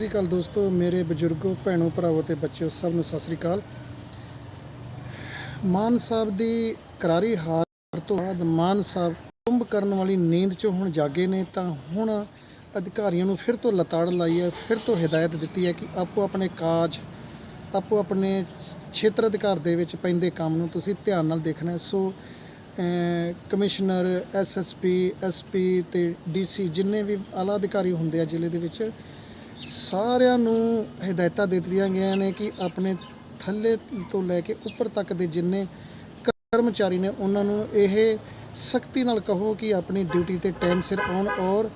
ਸਤਿ ਸ਼੍ਰੀ ਅਕਾਲ ਦੋਸਤੋ, ਮੇਰੇ ਬਜ਼ੁਰਗੋ, ਭੈਣੋ, ਭਰਾਵੋ ਤੇ ਬੱਚਿਓ, ਸਭ ਨੂੰ ਸਤਿ ਸ਼੍ਰੀ ਅਕਾਲ ਮਾਨ ਸਾਹਿਬ ਦੀ ਕਰਾਰੀ ਹਾਰ ਤੋਂ ਬਾਅਦ ਮਾਨ ਸਾਹਿਬ ਕੁੰਭ ਕਰਨ ਵਾਲੀ ਨੀਂਦ ਚੋਂ ਹੁਣ ਜਾਗੇ ਨੇ, ਤਾਂ ਹੁਣ ਅਧਿਕਾਰੀਆਂ ਨੂੰ ਫਿਰ ਤੋਂ ਲਤਾੜ ਲਾਈ ਹੈ, ਫਿਰ ਤੋਂ ਹਦਾਇਤ ਦਿੱਤੀ ਹੈ ਕਿ ਆਪੋ ਆਪਣੇ ਕਾਜ, ਆਪੋ ਆਪਣੇ ਖੇਤਰ ਅਧਿਕਾਰ ਦੇ ਵਿੱਚ ਪੈਂਦੇ ਕੰਮ ਨੂੰ ਤੁਸੀਂ ਧਿਆਨ ਨਾਲ ਦੇਖਣਾ ਹੈ। So um commissioner SSP SP ਤੇ ਡੀਸੀ ਜਿੰਨੇ ਵੀ ਆਲਾ ਅਧਿਕਾਰੀ ਹੁੰਦੇ ਆ ਜ਼ਿਲ੍ਹੇ ਦੇ ਵਿੱਚ ਸਾਰਿਆਂ ਨੂੰ ਹਦਾਇਤਾਂ ਦੇ ਦਿੱਤੀਆਂ ਗਈਆਂ ਨੇ ਕਿ ਆਪਣੇ ਥੱਲੇ ਤੋਂ ਲੈ ਕੇ ਉੱਪਰ ਤੱਕ ਦੇ ਜਿੰਨੇ ਕਰਮਚਾਰੀ ਨੇ ਉਹਨਾਂ ਨੂੰ ਇਹ ਸਖਤੀ ਨਾਲ ਕਹੋ ਕਿ ਆਪਣੀ ਡਿਊਟੀ ਤੇ ਟਾਈਮ ਸਿਰ ਆਉਣ ਔਰ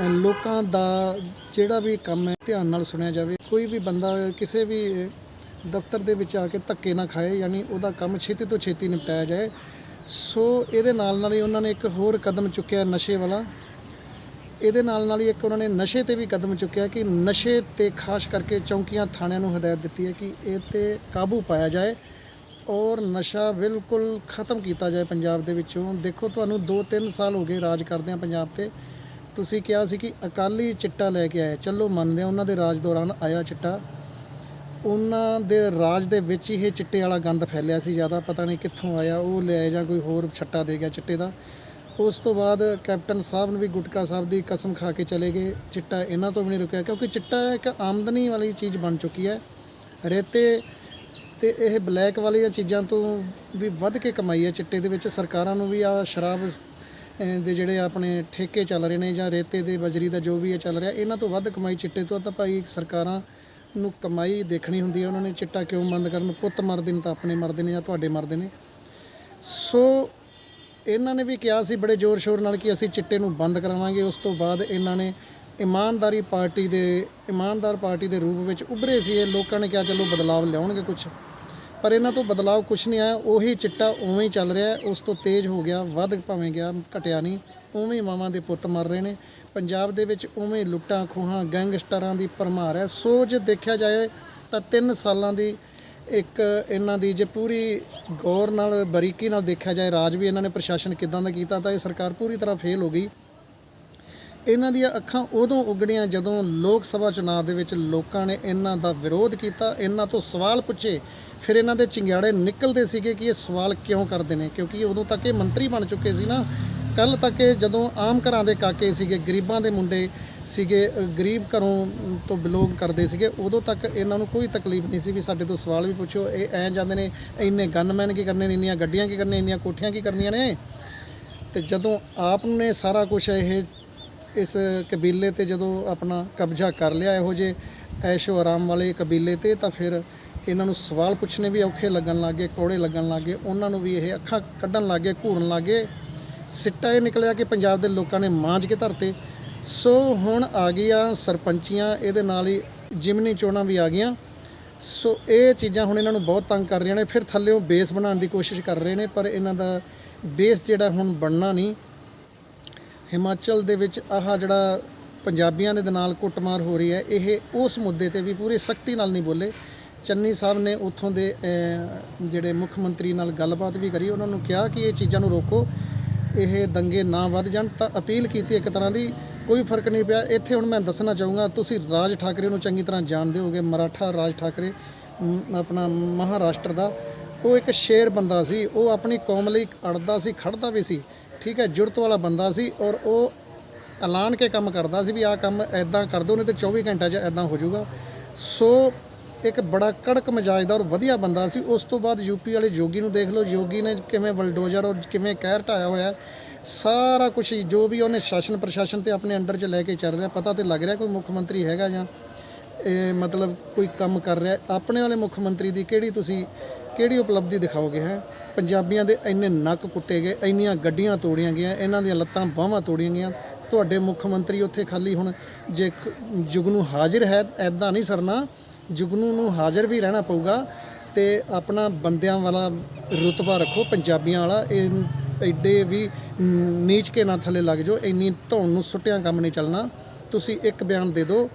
ਲੋਕਾਂ ਦਾ ਜਿਹੜਾ ਵੀ ਕੰਮ ਹੈ ਧਿਆਨ ਨਾਲ ਸੁਣਿਆ ਜਾਵੇ। ਕੋਈ ਵੀ ਬੰਦਾ ਕਿਸੇ ਵੀ ਦਫ਼ਤਰ ਦੇ ਵਿੱਚ ਆ ਕੇ ਧੱਕੇ ਨਾ ਖਾਏ, ਯਾਨੀ ਉਹਦਾ ਕੰਮ ਛੇਤੀ ਤੋਂ ਛੇਤੀ ਨਿਪਟਾਇਆ ਜਾਏ। ਸੋ ਇਹਦੇ ਨਾਲ ਨਾਲ ਹੀ ਉਹਨਾਂ ਨੇ ਇੱਕ ਹੋਰ ਕਦਮ ਚੁੱਕਿਆ ਨਸ਼ੇ ਵਾਲਾ। ਇਹਦੇ ਨਾਲ ਨਾਲ ਹੀ ਇੱਕ ਉਹਨਾਂ ਨੇ ਨਸ਼ੇ ਤੇ ਵੀ ਕਦਮ ਚੁੱਕਿਆ ਕਿ ਨਸ਼ੇ ਤੇ ਖਾਸ ਕਰਕੇ ਚੌਂਕੀਆਂ ਥਾਣਿਆਂ ਨੂੰ ਹਦਾਇਤ ਦਿੱਤੀ ਹੈ ਕਿ ਇਹ ਤੇ ਕਾਬੂ ਪਾਇਆ ਜਾਏ ਔਰ ਨਸ਼ਾ ਬਿਲਕੁਲ ਖਤਮ ਕੀਤਾ ਜਾਏ ਪੰਜਾਬ ਦੇ ਵਿੱਚੋਂ। ਦੇਖੋ, ਤੁਹਾਨੂੰ 2-3 ਸਾਲ ਹੋ ਗਏ ਰਾਜ ਕਰਦੇ ਆ ਪੰਜਾਬ ਤੇ। ਤੁਸੀਂ ਕਿਹਾ ਸੀ ਕਿ ਅਕਾਲੀ ਚਿੱਟਾ ਲੈ ਕੇ ਆਏ। ਚਲੋ, ਮੰਨਦੇ ਆ ਉਹਨਾਂ ਦੇ ਰਾਜ ਦੌਰਾਨ ਆਇਆ ਚਿੱਟਾ। ਉਹਨਾਂ ਦੇ ਰਾਜ ਦੇ ਵਿੱਚ ਹੀ ਇਹ ਚਿੱਟੇ ਵਾਲਾ ਗੰਦ ਫੈਲਿਆ ਸੀ ਜ਼ਿਆਦਾ। ਪਤਾ ਨਹੀਂ ਕਿੱਥੋਂ ਆਇਆ, ਉਹ ਲਿਆਏ ਜਾਂ ਕੋਈ ਹੋਰ ਛੱਟਾ ਦੇ ਗਿਆ ਚਿੱਟੇ ਦਾ। ਉਸ ਤੋਂ ਬਾਅਦ ਕੈਪਟਨ ਸਾਹਿਬ ਨੇ ਵੀ ਗੁਟਕਾ ਸਾਹਿਬ ਦੀ ਕਸਮ ਖਾ ਕੇ ਚਲੇ ਗਏ। ਚਿੱਟਾ ਇਹਨਾਂ ਤੋਂ ਵੀ ਨਹੀਂ ਰੁਕਿਆ ਕਿਉਂਕਿ ਚਿੱਟਾ ਇੱਕ ਆਮਦਨੀ ਵਾਲੀ ਚੀਜ਼ ਬਣ ਚੁੱਕੀ ਹੈ। ਰੇਤੇ ਤੇ ਇਹ ਬਲੈਕ ਵਾਲੀਆਂ ਚੀਜ਼ਾਂ ਤੋਂ ਵੀ ਵੱਧ ਕੇ ਕਮਾਈ ਹੈ ਚਿੱਟੇ ਦੇ ਵਿੱਚ। ਸਰਕਾਰਾਂ ਨੂੰ ਵੀ ਆ ਸ਼ਰਾਬ ਦੇ ਜਿਹੜੇ ਆਪਣੇ ਠੇਕੇ ਚੱਲ ਰਹੇ ਨੇ ਜਾਂ ਰੇਤੇ ਦੇ ਬਜਰੀ ਦਾ ਜੋ ਵੀ ਇਹ ਚੱਲ ਰਿਹਾ, ਇਹਨਾਂ ਤੋਂ ਵੱਧ ਕਮਾਈ ਚਿੱਟੇ ਤੋਂ ਤਾਂ ਭਾਈ ਸਰਕਾਰਾਂ ਨੂੰ ਕਮਾਈ ਦੇਖਣੀ ਹੁੰਦੀ ਹੈ। ਉਹਨਾਂ ਨੇ ਚਿੱਟਾ ਕਿਉਂ ਬੰਦ ਕਰਨ? ਪੁੱਤ ਮਰਦੇ ਨੇ ਤਾਂ ਆਪਣੇ ਮਰਦੇ ਨੇ ਜਾਂ ਤੁਹਾਡੇ ਮਰਦੇ ਨੇ। ਸੋ ਇਹਨਾਂ ਨੇ ਵੀ ਕਿਹਾ ਸੀ ਬੜੇ ਜ਼ੋਰ ਸ਼ੋਰ ਨਾਲ ਕਿ ਅਸੀਂ ਚਿੱਟੇ ਨੂੰ ਬੰਦ ਕਰਾਵਾਂਗੇ। ਉਸ ਤੋਂ ਬਾਅਦ ਇਹਨਾਂ ਨੇ ਇਮਾਨਦਾਰੀ ਪਾਰਟੀ ਦੇ, ਇਮਾਨਦਾਰ ਪਾਰਟੀ ਦੇ ਰੂਪ ਵਿੱਚ ਉੱਭਰੇ ਸੀ। ਇਹ ਲੋਕਾਂ ਨੇ ਕਿਹਾ, ਚਲੋ ਬਦਲਾਵ ਲਿਆਉਣਗੇ ਕੁਝ ਪਰ ਇਹਨਾਂ ਤੋਂ ਬਦਲਾਵ ਕੁਝ ਨਹੀਂ ਆਇਆ। ਉਹੀ ਚਿੱਟਾ ਉਵੇਂ ਹੀ ਚੱਲ ਰਿਹਾ। ਉਸ ਤੋਂ ਤੇਜ਼ ਹੋ ਗਿਆ, ਵੱਧ ਭਾਵੇਂ ਗਿਆ, ਘਟਿਆ ਨਹੀਂ। ਉਵੇਂ ਹੀ ਮਾਵਾਂ ਦੇ ਪੁੱਤ ਮਰ ਰਹੇ ਨੇ। ਪੰਜਾਬ ਦੇ ਵਿੱਚ ਉਵੇਂ ਲੁੱਟਾਂ, ਖੋਹਾਂ, ਗੈਂਗਸਟਰਾਂ ਦੀ ਭਰਮਾਰ ਹੈ। ਸੋ ਜੇ ਦੇਖਿਆ ਜਾਏ ਤਾਂ 3 ਸਾਲਾਂ ਦੀ ਇੱਕ ਇਹਨਾਂ ਦੀ ਜੇ ਪੂਰੀ ਗੌਰ ਨਾਲ, ਬਰੀਕੀ ਨਾਲ ਦੇਖਿਆ ਜਾਏ, ਰਾਜ ਵੀ ਇਹਨਾਂ ਨੇ ਪ੍ਰਸ਼ਾਸਨ ਕਿਦਾਂ ਦਾ ਕੀਤਾ, ਤਾਂ ਇਹ ਸਰਕਾਰ ਪੂਰੀ ਤਰ੍ਹਾਂ ਫੇਲ ਹੋ ਗਈ। ਇਹਨਾਂ ਦੀਆਂ ਅੱਖਾਂ ਉਦੋਂ ਉਗੜੀਆਂ ਜਦੋਂ ਲੋਕ ਸਭਾ ਚੁਣਾਵ ਦੇ ਵਿੱਚ ਲੋਕਾਂ ਨੇ ਇਹਨਾਂ ਦਾ ਵਿਰੋਧ ਕੀਤਾ। ਇਹਨਾਂ ਤੋਂ ਸਵਾਲ ਪੁੱਛੇ, ਫਿਰ ਇਹਨਾਂ ਦੇ ਚਿੰਗਿਆੜੇ ਨਿਕਲਦੇ ਸੀਗੇ ਕਿ ਇਹ ਸਵਾਲ ਕਿਉਂ ਕਰਦੇ ਨੇ? ਕਿਉਂਕਿ ਉਦੋਂ ਤੱਕ ਇਹ ਮੰਤਰੀ ਬਣ ਚੁੱਕੇ ਸੀ ਨਾ। ਕੱਲ ਤੱਕ ਇਹ ਜਦੋਂ ਆਮ ਘਰਾਂ ਦੇ ਕਾਕੇ ਸੀਗੇ, ਗਰੀਬਾਂ ਦੇ ਮੁੰਡੇ ਸੀਗੇ ਗਰੀਬ ਘਰੋਂ ਤੋਂ ਬਿਲੋਂਗ ਕਰਦੇ ਸੀਗੇ, ਉਦੋਂ ਤੱਕ ਇਹਨਾਂ ਨੂੰ ਕੋਈ ਤਕਲੀਫ ਨਹੀਂ ਸੀ ਵੀ ਸਾਡੇ ਤੋਂ ਸਵਾਲ ਵੀ ਪੁੱਛੋ। ਇਹ ਐਂ ਜਾਂਦੇ ਨੇ, ਇੰਨੇ ਗਨਮੈਨ ਕੀ ਕਰਨੇ ਨੇ, ਇੰਨੀਆਂ ਗੱਡੀਆਂ ਕੀ ਕਰਨੇ ਇੰਨੀਆਂ ਕੋਠੀਆਂ ਕੀ ਕਰਨੀਆਂ ਨੇ? ਤੇ ਜਦੋਂ ਆਪ ਨੇ ਸਾਰਾ ਕੁਝ ਇਹ, ਇਸ ਕਬੀਲੇ ਤੇ ਜਦੋਂ ਆਪਣਾ ਕਬਜ਼ਾ ਕਰ ਲਿਆ ਇਹੋ ਜੇ ਐਸ਼ੋ ਆਰਾਮ ਵਾਲੇ ਕਬੀਲੇ ਤੇ, ਤਾਂ ਫਿਰ ਇਹਨਾਂ ਨੂੰ ਸਵਾਲ ਪੁੱਛਣੇ ਵੀ ਔਖੇ ਲੱਗਣ ਲੱਗੇ ਕੋੜੇ ਲੱਗਣ ਲੱਗੇ ਉਹਨਾਂ ਨੂੰ ਵੀ ਇਹ ਅੱਖਾਂ ਕੱਢਣ ਲੱਗੇ ਘੂਰਨ ਲੱਗੇ ਸਿੱਟਾ ਇਹ ਨਿਕਲਿਆ ਕਿ ਪੰਜਾਬ ਦੇ ਲੋਕਾਂ ਨੇ ਮਾਂਜ ਕੇ ਧਰਤੇ। ਸੋ ਹੁਣ ਆ ਗਈਆਂ ਸਰਪੰਚੀਆਂ, ਇਹਦੇ ਨਾਲ ਹੀ ਜਿਮਨੀ ਚੋਣਾਂ ਵੀ ਆ ਗਈਆਂ। ਸੋ ਇਹ ਚੀਜ਼ਾਂ ਹੁਣ ਇਹਨਾਂ ਨੂੰ ਬਹੁਤ ਤੰਗ ਕਰ ਰਹੀਆਂ ਨੇ। ਫਿਰ ਥੱਲੇੋਂ ਬੇਸ ਬਣਾਉਣ ਦੀ ਕੋਸ਼ਿਸ਼ ਕਰ ਰਹੇ ਨੇ, ਪਰ ਇਹਨਾਂ ਦਾ ਬੇਸ ਜਿਹੜਾ ਹੁਣ ਬਣਨਾ ਨਹੀਂ। ਹਿਮਾਚਲ ਦੇ ਵਿੱਚ ਆਹ ਜਿਹੜਾ ਪੰਜਾਬੀਆਂ ਦੇ ਨਾਲ ਕੁੱਟਮਾਰ ਹੋ ਰਹੀ ਹੈ, ਇਹ ਉਸ ਮੁੱਦੇ ਤੇ ਵੀ ਪੂਰੀ ਸਖਤੀ ਨਾਲ ਨਹੀਂ ਬੋਲੇ। ਚੰਨੀ ਸਾਹਿਬ ਨੇ ਉੱਥੋਂ ਦੇ ਜਿਹੜੇ ਮੁੱਖ ਮੰਤਰੀ ਨਾਲ ਗੱਲਬਾਤ ਵੀ ਕਰੀ, ਉਹਨਾਂ ਨੂੰ ਕਿਹਾ ਕਿ ਇਹ ਚੀਜ਼ਾਂ ਨੂੰ ਰੋਕੋ, ਇਹ ਦੰਗੇ ਨਾ ਵੱਧ ਜਾਣ। ਤਾਂ ਅਪੀਲ ਕੀਤੀ ਇੱਕ ਤਰ੍ਹਾਂ ਦੀ ਕੋਈ ਫ਼ਰਕ ਨਹੀਂ ਪਿਆ। ਇੱਥੇ ਹੁਣ ਮੈਂ ਦੱਸਣਾ ਚਾਹੂੰਗਾ, ਤੁਸੀਂ ਰਾਜ ਠਾਕਰੇ ਨੂੰ ਚੰਗੀ ਤਰ੍ਹਾਂ ਜਾਣਦੇ ਹੋਗੇ ਮਰਾਠਾ ਰਾਜ ਠਾਕਰੇ ਆਪਣਾ ਮਹਾਰਾਸ਼ਟਰ ਦਾ। ਉਹ ਇੱਕ ਸ਼ੇਰ ਬੰਦਾ ਸੀ। ਉਹ ਆਪਣੀ ਕੌਮ ਲਈ ਅੜਦਾ ਸੀ, ਖੜਦਾ ਵੀ ਸੀ। ਠੀਕ ਹੈ, ਜੁਰਤ ਵਾਲਾ ਬੰਦਾ ਸੀ ਔਰ ਉਹ ਐਲਾਨ ਕੇ ਕੰਮ ਕਰਦਾ ਸੀ ਵੀ ਆਹ ਕੰਮ ਐਦਾਂ ਕਰ ਦਿਓ, ਨਹੀਂ ਤੇ 24 ਘੰਟਿਆਂ 'ਚ ਐਦਾਂ ਹੋ ਜਾਊਗਾ। ਸੋ ਇੱਕ ਬੜਾ ਕੜਕ ਮਜਾਜ ਦਾ ਔਰ ਵਧੀਆ ਬੰਦਾ ਸੀ। ਉਸ ਤੋਂ ਬਾਅਦ ਯੂਪੀ ਵਾਲੇ ਯੋਗੀ ਨੂੰ ਦੇਖ ਲਓ। ਯੋਗੀ ਨੇ ਕਿਵੇਂ ਬਲਡੋਜ਼ਰ ਔਰ ਕਿਵੇਂ ਕਹਿਰ ਢਾਇਆ ਹੋਇਆ। ਸਾਰਾ ਕੁਝ ਜੋ ਵੀ ਉਹਨੇ ਸ਼ਾਸਨ ਪ੍ਰਸ਼ਾਸਨ ਤੇ ਆਪਣੇ ਅੰਡਰ 'ਚ ਲੈ ਕੇ ਚੱਲ ਰਿਹਾ, ਪਤਾ ਤੇ ਲੱਗ ਰਿਹਾ ਕੋਈ ਮੁੱਖ ਮੰਤਰੀ ਹੈਗਾ ਜਾਂ ਇਹ ਮਤਲਬ ਕੋਈ ਕੰਮ ਕਰ ਰਿਹਾ। ਆਪਣੇ ਵਾਲੇ ਮੁੱਖ ਮੰਤਰੀ ਦੀ ਕਿਹੜੀ ਤੁਸੀਂ, ਕਿਹੜੀ ਉਪਲਬਧੀ ਦਿਖਾਓਗੇ, ਹੈ? ਪੰਜਾਬੀਆਂ ਦੇ ਇੰਨੇ ਨੱਕ ਕੁੱਟੇ ਗਏ, ਇੰਨੀਆਂ ਗੱਡੀਆਂ ਤੋੜੀਆਂ ਗਈਆਂ, ਇਹਨਾਂ ਦੀਆਂ ਲੱਤਾਂ ਬਾਹਾਂ ਤੋੜੀਆਂ ਗਈਆਂ। ਤੁਹਾਡੇ ਮੁੱਖ ਮੰਤਰੀ ਉੱਥੇ ਖਾਲੀ ਹੁਣ ਜੇ ਜੁਗਨੂ ਹਾਜ਼ਰ ਹੈ ਐਦਾਂ ਨਹੀਂ ਸਰਨਾ, ਜੁਗਨੂ ਨੂੰ ਹਾਜ਼ਰ ਵੀ ਰਹਿਣਾ ਪਊਗਾ ਤੇ ਆਪਣਾ ਬੰਦਿਆਂ ਵਾਲਾ ਰੁਤਬਾ ਰੱਖੋ, ਪੰਜਾਬੀਆਂ ਵਾਲਾ, ਇਹ ਐਡੇ ਵੀ ਨੀਚ ਕੇ ਨਾ ਥੱਲੇ ਲੱਗ ਜਾਓ, ਇੰਨੀ ਧੌਣ ਨੂੰ ਸੁੱਟਿਆਂ ਕੰਮ ਨਹੀਂ ਚੱਲਣਾ। ਤੁਸੀਂ ਇੱਕ ਬਿਆਨ ਦੇ ਦਿਓ,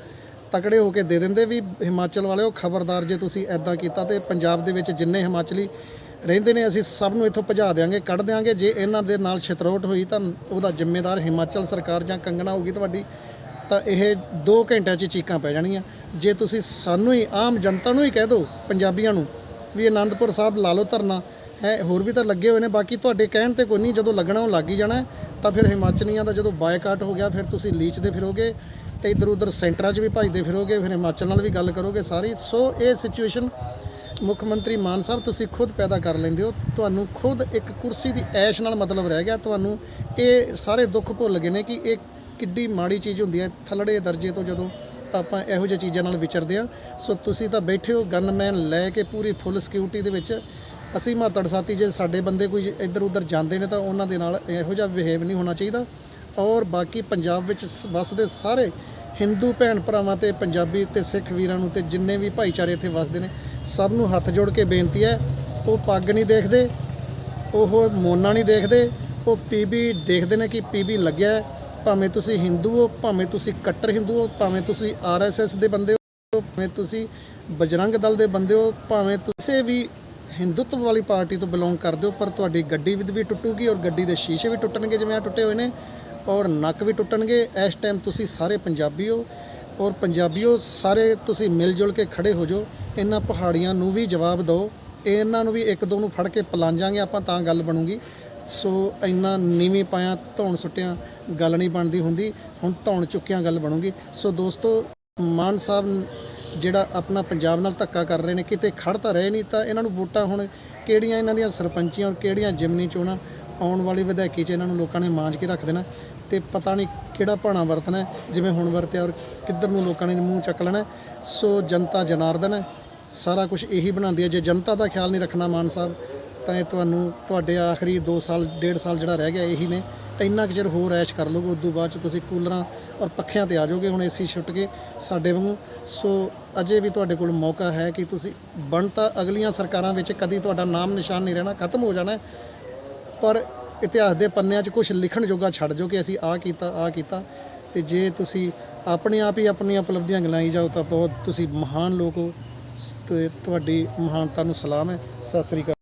ਤਕੜੇ ਹੋ ਕੇ ਦੇ ਦਿੰਦੇ ਵੀ ਹਿਮਾਚਲ ਵਾਲਿਓ, ਖਬਰਦਾਰ ਜੇ ਤੁਸੀਂ ਐਦਾਂ ਕੀਤਾ ਤੇ ਪੰਜਾਬ ਦੇ ਵਿੱਚ ਜਿੰਨੇ ਹਿਮਾਚਲੀ ਰਹਿੰਦੇ ਨੇ, ਅਸੀਂ ਸਭ ਨੂੰ ਇੱਥੋਂ ਭਜਾ ਦੇਾਂਗੇ ਕੱਢ ਦੇਾਂਗੇ ਜੇ ਇਹਨਾਂ ਦੇ ਨਾਲ ਛਤਰੋਟ ਹੋਈ ਤਾਂ ਉਹਦਾ ਜ਼ਿੰਮੇਦਾਰ ਹਿਮਾਚਲ ਸਰਕਾਰ ਜਾਂ ਕੰਗਣਾ ਹੋਊਗੀ ਤੁਹਾਡੀ, ਤਾਂ ਇਹ 2 ਘੰਟਿਆਂ 'ਚ ਚੀਕਾਂ ਪੈ ਜਾਣਗੀਆਂ ਜੇ ਤੁਸੀਂ ਸਾਨੂੰ ਹੀ, ਆਮ ਜਨਤਾ ਨੂੰ ਹੀ ਕਹਿ ਦਿਓ, ਪੰਜਾਬੀਆਂ ਨੂੰ, ਵੀ ਆਨੰਦਪੁਰ ਸਾਹਿਬ ਲਾ ਲਓ ਧਰਨਾ ਹੈ, ਹੋਰ ਵੀ ਤਾਂ ਲੱਗੇ ਹੋਏ ਨੇ, ਬਾਕੀ ਤੁਹਾਡੇ ਕਹਿਣ ਤੇ ਕੋਈ ਨਹੀਂ, ਜਦੋਂ ਲੱਗਣਾ ਉਹ ਲੱਗ ਹੀ ਜਾਣਾ ਤਾਂ ਫਿਰ ਹਿਮਾਚਲੀਆਂ ਦਾ ਜਦੋਂ ਬਾਇਕਾਟ ਹੋ ਗਿਆ, ਫਿਰ ਤੁਸੀਂ ਲੀਚਦੇ ਫਿਰੋਗੇ ਤੇ ਇਧਰ ਉਧਰ ਸੈਂਟਰਾਂ 'ਚ ਵੀ ਭਜਦੇ ਫਿਰੋਗੇ, ਫਿਰ ਹਿਮਾਚਲ ਨਾਲ ਵੀ ਗੱਲ ਕਰੋਗੇ ਸਾਰੀ। ਸੋ ਇਹ ਸਿਚੁਏਸ਼ਨ ਮੁੱਖ ਮੰਤਰੀ ਮਾਨ ਸਾਹਿਬ, ਤੁਸੀਂ ਖੁਦ ਪੈਦਾ ਕਰ ਲੈਂਦੇ ਹੋ। ਤੁਹਾਨੂੰ ਖੁਦ ਇੱਕ ਕੁਰਸੀ ਦੀ ਐਸ਼ ਨਾਲ ਮਤਲਬ ਰਹਿ ਗਿਆ। ਤੁਹਾਨੂੰ ਇਹ ਸਾਰੇ ਦੁੱਖ ਭੁੱਲ ਗਏ ਨੇ ਕਿ ਇਹ ਕਿੱਡੀ ਮਾੜੀ ਚੀਜ਼ ਹੁੰਦੀ ਹੈ, ਥੱਲੜੇ ਦਰਜੇ ਤੋਂ ਜਦੋਂ ਤਾਂ ਆਪਾਂ ਇਹੋ ਜਿਹੀ ਚੀਜ਼ਾਂ ਨਾਲ ਵਿਚਰਦੇ ਆ ਸੋ ਤੁਸੀਂ ਤਾਂ ਬੈਠੇ ਹੋ ਗਨਮੈਨ ਲੈ ਕੇ ਪੂਰੀ ਫੁੱਲ ਸਿਕਿਉਰਿਟੀ ਦੇ ਵਿੱਚ। ਅਸੀਂ ਮਾਤੜ ਸਾਥੀ, ਜੇ ਸਾਡੇ ਬੰਦੇ ਕੋਈ ਇੱਧਰ ਉੱਧਰ ਜਾਂਦੇ ਨੇ ਤਾਂ ਉਹਨਾਂ ਦੇ ਨਾਲ ਇਹੋ ਜਿਹਾ ਬਿਹੇਵ ਨਹੀਂ ਹੋਣਾ ਚਾਹੀਦਾ। ਔਰ ਬਾਕੀ ਪੰਜਾਬ ਵਿੱਚ ਸ- ਵੱਸਦੇ ਸਾਰੇ ਹਿੰਦੂ ਭੈਣ ਭਰਾਵਾਂ ਤੇ ਪੰਜਾਬੀ ਤੇ ਸਿੱਖ ਵੀਰਾਂ ਨੂੰ ਤੇ ਜਿੰਨੇ ਵੀ ਭਾਈਚਾਰੇ ਇੱਥੇ ਵੱਸਦੇ ਨੇ, ਸਭ ਨੂੰ ਹੱਥ ਜੋੜ ਕੇ ਬੇਨਤੀ ਹੈ, ਉਹ ਪੱਗ ਨਹੀਂ ਦੇਖਦੇ, ਉਹ ਮੋਨਾ ਨਹੀਂ ਦੇਖਦੇ, ਉਹ ਪੀਬੀ ਦੇਖਦੇ ਨੇ ਕਿ ਪੀਬੀ ਲੱਗਿਆ ਭਾਵੇਂ ਤੁਸੀਂ ਹਿੰਦੂ ਹੋ, ਭਾਵੇਂ ਤੁਸੀਂ ਕੱਟਰ ਹਿੰਦੂ ਹੋ, ਭਾਵੇਂ ਤੁਸੀਂ ਆਰਐਸਐਸ ਦੇ ਬੰਦੇ ਹੋ, ਭਾਵੇਂ ਤੁਸੀਂ ਬਜਰੰਗ ਦਲ ਦੇ ਬੰਦੇ ਹੋ, ਭਾਵੇਂ ਤੁਸੀਂ ਵੀ ਹਿੰਦੂਤਵ ਵਾਲੀ ਪਾਰਟੀ ਤੋਂ ਬਿਲੋਂਗ ਕਰਦੇ ਹੋ, ਪਰ ਤੁਹਾਡੀ ਗੱਡੀ ਵੀ ਟੁੱਟੂਗੀ ਔਰ ਗੱਡੀ ਦੇ ਸ਼ੀਸ਼ੇ ਵੀ ਟੁੱਟਣਗੇ ਜਿਵੇਂ ਆ ਟੁੱਟੇ ਹੋਏ ਨੇ ਔਰ ਨੱਕ ਵੀ ਟੁੱਟਣਗੇ। ਇਸ ਟਾਈਮ ਤੁਸੀਂ ਸਾਰੇ ਪੰਜਾਬੀ ਹੋ ਔਰ ਪੰਜਾਬੀਓ ਸਾਰੇ ਤੁਸੀਂ ਮਿਲ ਜੁਲ ਕੇ ਖੜੇ ਹੋ ਜਾਓ। ਇਹਨਾਂ ਪਹਾੜੀਆਂ ਨੂੰ ਵੀ ਜਵਾਬ ਦਿਓ। ਇਹਨਾਂ ਨੂੰ ਵੀ ਇੱਕ ਦੋ ਨੂੰ ਫੜ ਕੇ ਪਲਾਂਜਾਂਗੇ, ਆਪਾਂ ਤਾਂ ਗੱਲ ਬਣੂਗੀ। ਸੋ ਇੰਨਾ ਨੀਵੀਂ ਪਾਇਆ ਧੌਣ ਸੁੱਟਿਆਂ ਗੱਲ ਨਹੀਂ ਬਣਦੀ ਹੁੰਦੀ। ਹੁਣ ਧੌਣ ਚੁੱਕਿਆ ਗੱਲ ਬਣੂਗੀ। ਸੋ ਦੋਸਤੋ, ਮਾਨ ਸਾਹਿਬ ਜਿਹੜਾ ਆਪਣਾ ਪੰਜਾਬ ਨਾਲ ਧੱਕਾ ਕਰ ਰਹੇ ਨੇ, ਕਿਤੇ ਖੜ ਤਾਂ ਰਹੇ ਨਹੀਂ ਤਾਂ ਇਹਨਾਂ ਨੂੰ ਵੋਟਾਂ ਹੁਣ ਕਿਹੜੀਆਂ ਇਹਨਾਂ ਦੀਆਂ ਸਰਪੰਚੀਆਂ ਔਰ ਕਿਹੜੀਆਂ ਜਿਮਨੀ ਚੋਣਾਂ ਆਉਣ ਵਾਲੀ ਵਿਧਾਇਕੀ 'ਚ ਇਹਨਾਂ ਨੂੰ ਲੋਕਾਂ ਨੇ ਮਾਂਜ ਕੇ ਰੱਖ ਦੇਣਾ ਤੇ ਪਤਾ ਨਹੀਂ ਕਿਹੜਾ ਭਾਣਾ ਵਰਤਣਾ ਜਿਵੇਂ ਹੁਣ ਵਰਤਿਆ ਔਰ ਕਿੱਧਰ ਨੂੰ ਲੋਕਾਂ ਨੇ ਮੂੰਹ ਚੱਕ ਲੈਣਾ ਸੋ ਜਨਤਾ ਜਨਾਰਦਨ ਹੈ, ਸਾਰਾ ਕੁਝ ਇਹੀ ਬਣਾਉਂਦੀ ਹੈ। ਜੇ ਜਨਤਾ ਦਾ ਖਿਆਲ ਨਹੀਂ ਰੱਖਣਾ ਮਾਨ ਸਾਹਿਬ ਤਾਂ ਇਹ ਤੁਹਾਨੂੰ ਤੁਹਾਡੇ ਆਖਰੀ 2 ਸਾਲ 1.5 ਸਾਲ ਜਿਹੜਾ ਰਹਿ ਗਿਆ ਇਹੀ ਨੇ, ਤਾਂ ਇੰਨਾ ਕੁ ਚਿਰ ਹੋਰ ਐਸ਼ ਕਰ ਲਓਗੇ ਉਦੋਂ ਬਾਅਦ ਚ ਤੁਸੀਂ ਕੂਲਰਾਂ ਔਰ ਪੱਖਿਆਂ ਤੇ ਆ ਜਾਓਗੇ, ਹੁਣ ਏਸੀ ਛੁੱਟ ਕੇ ਸਾਡੇ ਵਾਂਗੂ। ਸੋ ਅਜੇ ਵੀ ਤੁਹਾਡੇ ਕੋਲ ਮੌਕਾ ਹੈ ਕਿ ਤੁਸੀਂ ਬਣ ਤਾਂ ਅਗਲੀਆਂ ਸਰਕਾਰਾਂ ਵਿੱਚ ਕਦੀ ਤੁਹਾਡਾ ਨਾਮ ਨਿਸ਼ਾਨ ਨਹੀਂ ਰਹਿਣਾ, ਖਤਮ ਹੋ ਜਾਣਾ ਪਰ ਇਤਿਹਾਸ ਦੇ ਪੰਨਿਆਂ 'ਚ ਕੁਝ ਲਿਖਣ ਜੋਗਾ ਛੱਡ ਜੋ ਕਿ ਅਸੀਂ ਆਹ ਕੀਤਾ ਆਹ ਕੀਤਾ। ਤੇ ਜੇ ਤੁਸੀਂ ਆਪਣੇ ਆਪ ਹੀ ਆਪਣੀਆਂ ਉਪਲਬਧੀਆਂ ਗਿਣਾਈ ਜਾਓ ਤਾਂ ਬਹੁਤ ਤੁਸੀਂ ਮਹਾਨ ਲੋਕ ਹੋ। ਸ- ਤੇ ਤੁਹਾਡੀ ਮਹਾਨਤਾ ਨੂੰ ਸਲਾਮ ਹੈ। ਸਤਿ ਸ੍ਰੀ ਅਕਾਲ।